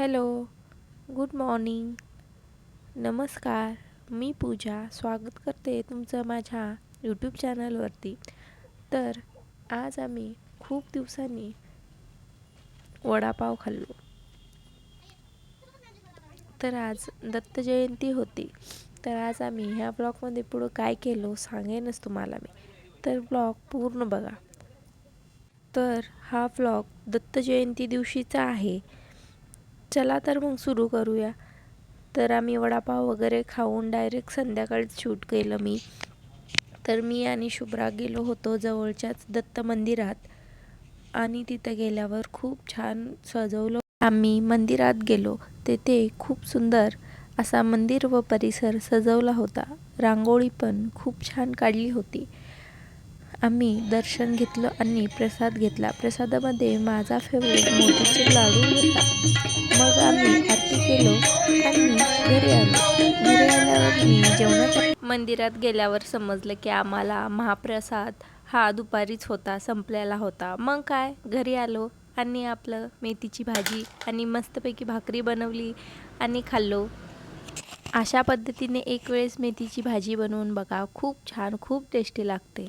Hello good morning. नमस्कार मी पूजा. स्वागत करते तुमचं माझ्या यूट्यूब चॅनलवरती. तर आज आम्ही खूप दिवसांनी वडापाव खाल्लो. तर आज दत्त जयंती होती. तर आज आम्ही ह्या ब्लॉगमध्ये पुढं काय केलो सांगेनच तुम्हाला मी. तर ब्लॉग पूर्ण बघा. तर हा ब्लॉग दत्त जयंती दिवशीचा आहे. चला तर मग सुरू करूया. तर आम्ही वडापाव वगैरे खाऊन डायरेक्ट संध्याकाळीच शूट केलं मी. तर मी आणि शुभ्रा गेलो होतो जवळच्याच दत्त मंदिरात. आणि तिथं गेल्यावर खूप छान सजवलं. आम्ही मंदिरात गेलो. तेथे खूप सुंदर असा मंदिर व परिसर सजवला होता. रांगोळी पण खूप छान काढली होती. आम्ही दर्शन घेतलं आणि प्रसाद घेतला. प्रसादामध्ये माझा फेवरेट मोतीचे लाडू होता. मग आम्ही आरती केलो आणि घरी आलो. घरी आल्यावर मी जेवणाच्या मंदिरात गेल्यावर समजलं की आम्हाला महाप्रसाद हा दुपारीच होता संपलेला होता. मग काय? घरी आलो आणि आपलं मेथीची भाजी आणि मस्तपैकी भाकरी बनवली आणि खाल्लो. अशा पद्धतीने एक वेळेस मेथीची भाजी बनवून बघा खूप छान खूप टेस्टी लागते.